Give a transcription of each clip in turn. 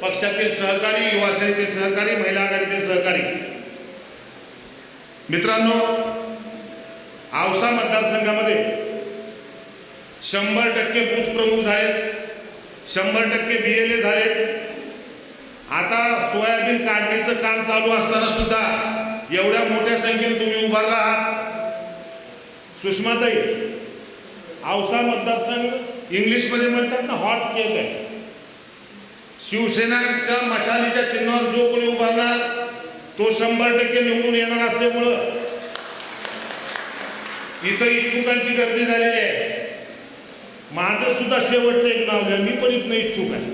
पक्षातील सहकारी युवा सेनेतील सहकारी महिला आघाडीतील सहकारी. मित्रांनो औसा मतदारसंघामध्ये शंभर टक्के बूथ प्रमुख झालेत शंभर टक्के बी एल ए झालेत. आता सोयाबीन काढणीचं काम चालू असताना सुद्धा एवढ्या मोठ्या संख्येने तुम्ही उभारला आहात. सुषमाताई औसा मतदारसंघ इंग्लिशमध्ये म्हणतात ना हॉट केक आहे. शिवसेनाच्या मशालीच्या चिन्हावर जो कोणी उभारणार तो शंभर टक्के निवडून येणार असल्यामुळं इथं इच्छुकांची गर्दी झालेली आहे. माझं सुद्धा शेवटचं एक नाव घ्या मी पण इथनं इच्छुक आहे.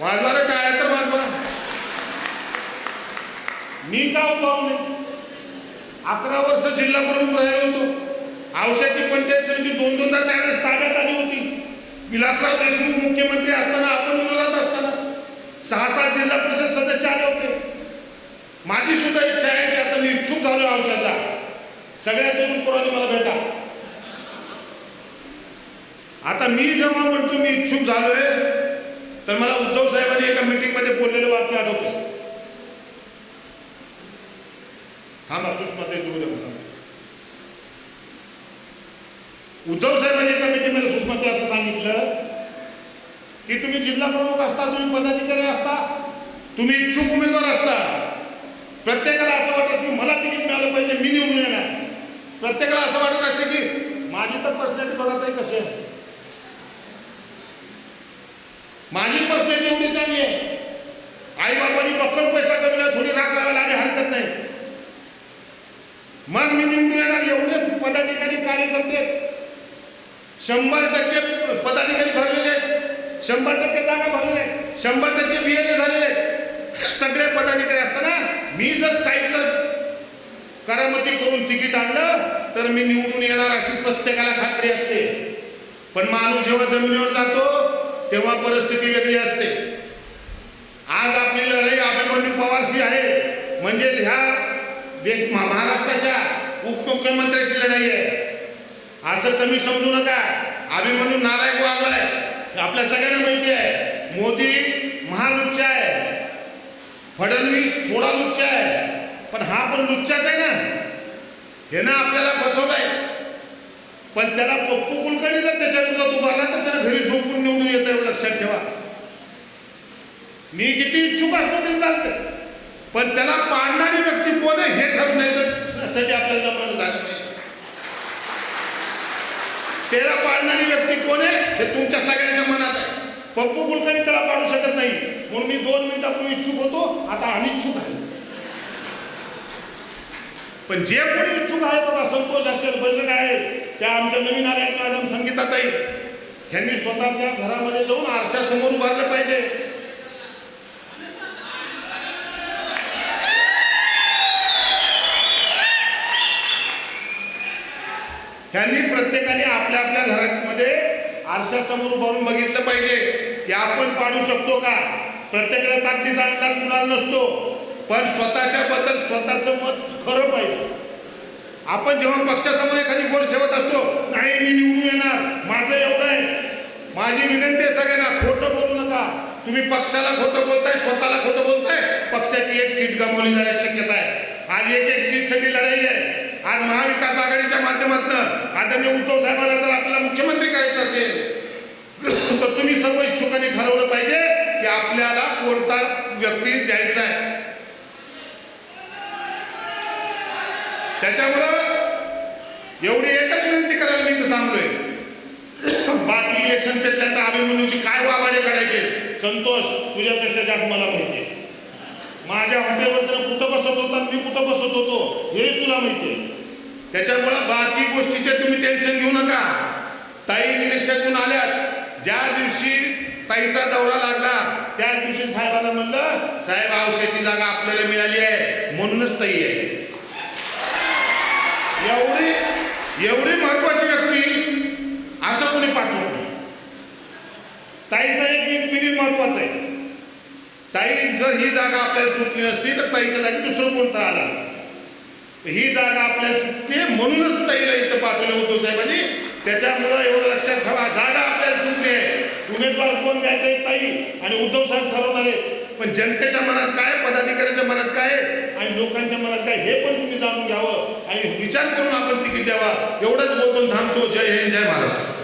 वाजवा रे टाळ्या तर वाजवा. मी का उभारू नये? अकरा वर्ष जिल्हा प्रमुख राहिलो होतो. औषधाची पंचायत समिती दोन दोनदा त्यावेळेस ताब्यात आली होती. विलासराव देशमुख मुख्यमंत्री असताना आपण विरोधात असताना सहा सात जिल्हा परिषद सदस्य आले होते. माझी सुद्धा इच्छा आहे की आता मी इच्छुक झालो आयुष्याचा सगळ्या तरुण पोरांनी मला भेटा. आता मी जेव्हा म्हणतो मी इच्छुक झालोय तर मला उद्धव साहेबांनी एका मीटिंगमध्ये बोललेलं वाक्य आठवतो थांबा सुषमा ते उद्धव साहेबांनी एका मीटिंगमध्ये सुषमा ते असं सांगितलं. की तुम्ही जिल्हा प्रमुख असता तुम्ही पदाधिकारी असता तुम्ही इच्छुक उमेदवार असता प्रत्येकाला असं वाटायचं की मला तिकीट मिळालं पाहिजे मी निवडून येणार. प्रत्येकाला असं वाटत असते की माझी तर पर्सनॅलिटी बघा ताई कशी आहे. माझी पर्सनॅलिटी एवढी चांगली आहे. आई बापांनी बक्कळ पैसा कमवला थोडी राग लावायला आम्ही हरकत नाही. मग मी निवडून येणार एवढे पदाधिकारी कार्यकर्ते शंभर टक्के पदाधिकारी भरलेले शंभर टक्के जागा भरलेल्या आहेत शंभर टक्के बी झालेले आहेत. सगळे पदाधिकारी असताना मी जर काही तर करामती करून तिकीट आणलं तर मी निवडून येणार अशी प्रत्येकाला खात्री असते. पण माणूस जेव्हा जमिनीवर जातो तेव्हा परिस्थिती वेगळी असते. आज आपली लढाई अभिमन्यू पवारशी आहे. म्हणजे ह्या देश महा- महाराष्ट्राच्या उपमुख्यमंत्र्याशी लढाई आहे. असं कमी समजू नका. अभिमन्यू नालायक वागलाय. आपल्या सगळ्यांना माहिती आहे. मोदी महालुच्चा आहे. फडणवीस थोडा लुच्चा आहे. पण हा पण लुच्चाच आहे ना. हे ना आपल्याला आहे पण त्याला पप्पू कुलकर्णी जर त्याच्या विरोधात उभारला तर त्याला घरी झोपून निवडून येतं एवढं लक्षात ठेवा. मी किती इच्छुक असलो तरी चालतं. पण त्याला पाडणारी व्यक्ती कोण आहे हे ठरवण्याचं आपल्याला जमणं झालं पाहिजे त्याला पाळणारी व्यक्ती कोण आहे? हे तुमच्या सगळ्यांच्या मनात आहे. पप्पू कुलकर्णी त्याला पाळू शकत नाही. म्हणून मी दोन मिनिटापूर्वी इच्छुक होतो आता अनिच्छुक आहे. पण जे कोणी इच्छुक आहे आता संतोष असेल बजरंग आहे त्या आमच्या नवीन आल्या मॅडम संगीताताई. ह्यांनी स्वतःच्या घरामध्ये जाऊन आरशासमोर उभारलं पाहिजे. त्यांनी प्रत्येकाने आपल्या आपल्या घरामध्ये आरशासमोर उभारून बघितलं पाहिजे. की आपण पाडू शकतो का? प्रत्येकाला ताकदीचा अंदाज कुणाला नसतो. पण स्वतःच्या बद्दल स्वतःचं मत खरं पाहिजे. आपण जेव्हा पक्षासमोर एखादी गोष्ट ठेवत असतो नाही मी निवडून येणार. माझं एवढं आहे. माझी विनंती आहे सगळ्यांना खोटं बोलू नका. तुम्ही पक्षाला खोटं बोलताय स्वतःला खोटं बोलताय. पक्षाची एक सीट गमावली जाण्याची शक्यता आहे. आज एक एक सीटसाठी लढाई आहे. आज महाविकास आघाडीच्या माध्यमातून आदरणीय उद्धव साहेबांना जर आपल्याला मुख्यमंत्री करायचं असेल तर तुम्ही सर्व इच्छुकांनी ठरवलं पाहिजे की आपल्याला कोणता व्यक्ती द्यायचा आहे. त्याच्यामुळं एवढी एकच विनंती करायला मी इथं थांबलोय. बाकी इलेक्शन पेटल्यानंतर अभिमन्यूची काय वाबाडे काढायचे? संतोष तुझ्यापेक्षा जास्त मला माहिती माझ्या हॉटेलवर तर कुठं बसत होता मी कुठं बसत होतो हे तुला माहिती त्याच्यामुळं बाकी गोष्टीचे तुम्ही टेन्शन घेऊ नका ताई निरीक्षकून आल्यात. ज्या दिवशी ताईचा दौरा लागला त्या दिवशी साहेबांना म्हणलं साहेब औषधाची जागा आपल्याला मिळाली आहे. म्हणूनच ताई आहे. एवढी एवढी महत्वाची व्यक्ती असं कोणी पाठवत नाही. ताईचा एक एक मिनिट महत्त्वाचा आहे. ताई जर ही जागा आपल्याला सुटली नसती तर ताईच्या जागी दुसरं कोणतं आलं असतं? ही जागा आपल्याला सुटते म्हणूनच ताईला इथं पाठवलं होतो साहेबांनी. त्याच्यामुळं एवढं लक्षात ठेवा. जागा आपल्याला सुटली आहे. उमेदवार कोण द्यायचं आहे ताई? आणि उद्धव साहेब ठरवणार आहे पण जनतेच्या मनात काय पदाधिकाऱ्याच्या मनात काय आहे? आणि लोकांच्या मनात काय हे पण तुम्ही जाणून घ्यावं. आणि विचार करून आपण तिकीट द्यावा. एवढंच बोलतो थांबतो. जय हिंद जय महाराष्ट्र.